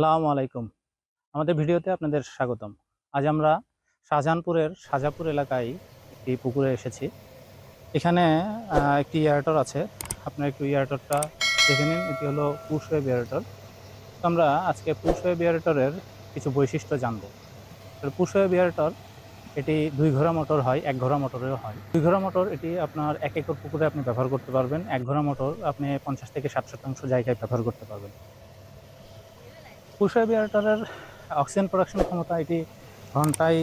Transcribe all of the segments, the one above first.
আসসালামু আলাইকুম। আমাদের ভিডিওতে আপনাদের স্বাগতম। আজ আমরা শাহজাহানপুরের সাজাপুর এলাকায় একটি পুকুরে এসেছি। এখানে একটি এয়ারটর আছে। আপনার একটু এয়ারটরটা দেখে নিন। এটি হলো পুষওয়েব এয়ারটর তো আমরা আজকে পুষওয়েব এয়ারটরের কিছু বৈশিষ্ট্য জানব। পুষওয়েব এয়ারটর এটি দুই ঘোড়া মোটর হয়, এক ঘোড়া মোটরেও হয়। দুই ঘোড়া মোটর এটি আপনার এক একর পুকুরে আপনি ব্যবহার করতে পারবেন। এক ঘোড়া মোটর আপনি পঞ্চাশ থেকে ষাট শতাংশ জায়গায় ব্যবহার করতে পারবেন। পুষা বিয়ারটারের অক্সিজেন প্রোডাকশন ক্ষমতা এটি ঘন্টায়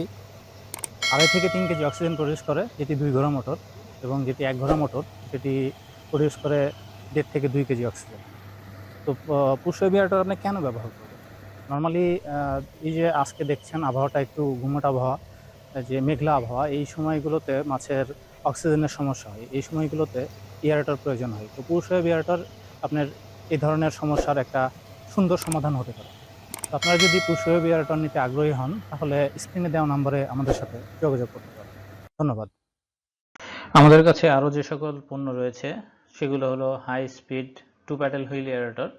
আড়াই থেকে তিন কেজি অক্সিজেন প্রডিউস করে। যেটি দুই ঘোড়া মোটর এবং যেটি এক ঘোড়া মোটর সেটি প্রডিউস করে দেড় থেকে দুই কেজি অক্সিজেন তো পুষা বিয়ারটার আপনি কেন ব্যবহার করবেন? নর্মালি এই যে আজকে দেখছেন আবহাওয়াটা একটু ঘুমট আবহাওয়া যে মেঘলা আবহাওয়া, এই সময়গুলোতে মাছের অক্সিজেনের সমস্যা হয়। এই সময়গুলোতে এয়ারটার প্রয়োজন হয়। তো পুষা বিয়ারটার আপনার এই ধরনের সমস্যার একটা সুন্দর সমাধান হতে পারে। আপনারা যদি পুষয় বিয়ারটন নিতে আগ্রহী হন, তাহলে স্ক্রিনে দেওয়া নম্বরে আমাদের সাথে যোগাযোগ করতে পারেন। ধন্যবাদ। আমাদের কাছে আরও যে সকল পণ্য রয়েছে, সেগুলো হলো high speed two paddle wheel aerator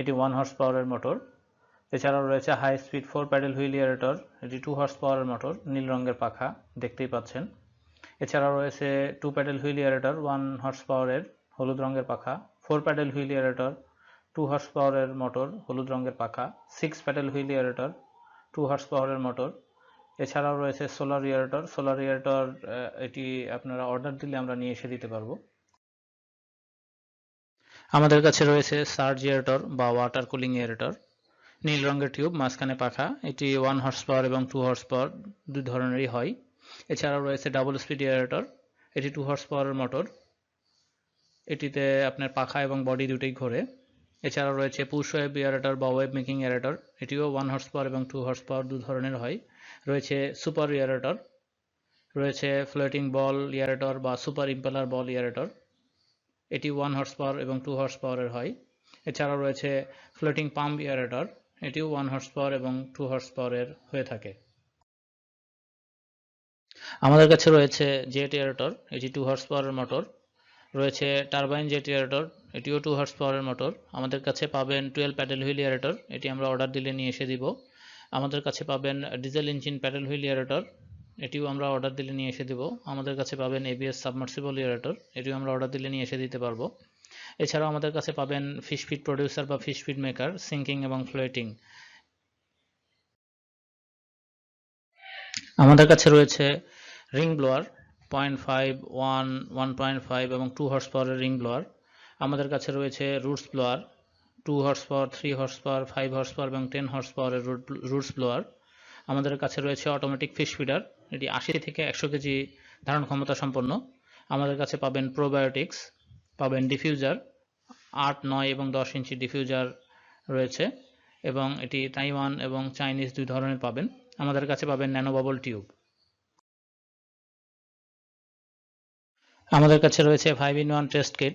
এটি ওয়ান হর্স পাওয়ারের মোটর এছাড়াও রয়েছে high speed four paddle wheel aerator এটি টু হর্স পাওয়ারের মোটর নীল রঙের পাখা, দেখতেই পাচ্ছেন। এছাড়াও রয়েছে two paddle wheel aerator one horse পাওয়ারের হলুদ রঙের পাখা four paddle wheel aerator two horse পাওয়ারের মোটর হলুদ রঙের পাখা six paddle wheel aerator two horse পাওয়ারের মোটর এছাড়াও রয়েছে সোলার ইয়ারেটর সোলার ইয়ারেটর এটি আপনারা অর্ডার দিলে আমরা নিয়ে এসে দিতে পারব। আমাদের কাছে রয়েছে সার্জ ইয়ারেটর বা ওয়াটার কুলিং ইয়ারেটর নীল রঙের টিউব মাঝখানে পাখা, এটি ওয়ান হর্স পাওয়ার এবং টু হর্স পাওয়ার দুই ধরনেরই হয়। এছাড়াও রয়েছে ডাবল স্পিড ইয়ারেটর এটি টু হর্স পাওয়ারের মোটর এটিতে আপনার পাখা এবং বডি দুটোই ঘোরে। এছাড়াও রয়েছে পুশ ওয়েব এয়ারেটর বা ওয়েব মেকিং এয়ারেটর এটিও ওয়ান হর্স পাওয়ার এবং টু হর্স পাওয়ার দু ধরনের হয়। রয়েছে সুপার এয়ারেটর রয়েছে ফ্লোটিং বল এয়ারেটর বা সুপার ইম্পেলার বল এয়ারেটর এটি ওয়ান হর্স পাওয়ার এবং টু হর্স পাওয়ারের হয়। এছাড়াও রয়েছে ফ্লোটিং পাম্প এয়ারেটর এটিও ওয়ান হর্স পাওয়ার এবং টু হর্স পাওয়ারের হয়ে থাকে। আমাদের কাছে রয়েছে জেট এয়ারেটর এটি টু হর্স পাওয়ারের মোটর রয়েছে টারবাইন জেট এয়ারেটর এটিও টু হার্স পাওয়ারের মোটর আমাদের কাছে পাবেন টুয়েলভ প্যাডেল হুইল এয়ারেটর এটি আমরা অর্ডার দিলে নিয়ে এসে দিব। আমাদের কাছে পাবেন diesel engine paddle wheel aerator এটিও আমরা অর্ডার দিলে নিয়ে এসে দিব। আমাদের কাছে পাবেন এবিএস সাবমার্সিবল এয়ারেটর এটিও আমরা অর্ডার দিলে নিয়ে এসে দিতে পারব। এছাড়াও আমাদের কাছে পাবেন ফিশ ফিড প্রডিউসার বা ফিশ ফিড মেকার সিঙ্কিং এবং ফ্লোয়েটিং আমাদের কাছে রয়েছে ring blower point five one one point five এবং টু হর্স পাওয়ারের রিং ব্লোয়ার আমাদের কাছে রয়েছে roots blower, two horse power three horse power five horse power এবং টেন হর্স পাওয়ারের রুটস ব্লোয়ার। আমাদের কাছে রয়েছে অটোমেটিক ফিশ ফিডার এটি আশি থেকে একশো কেজি ধারণ ক্ষমতা সম্পন্ন। আমাদের কাছে পাবেন প্রোবায়োটিক্স পাবেন ডিফিউজার আট, নয় এবং দশ ইঞ্চি ডিফিউজার রয়েছে এবং এটি তাইওয়ান এবং চাইনিজ দুই ধরনের পাবেন। আমাদের কাছে পাবেন ন্যানোবাবল টিউব। আমাদের কাছে রয়েছে five in one test kit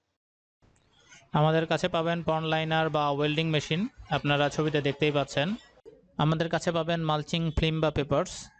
আমাদের কাছে পাবেন পন লাইনার বা ওয়েল্ডিং মেশিন। আপনারা ছবিতে দেখতেই পাচ্ছেন। আমাদের কাছে পাবেন মালচিং ফিল্ম বা পেপারস।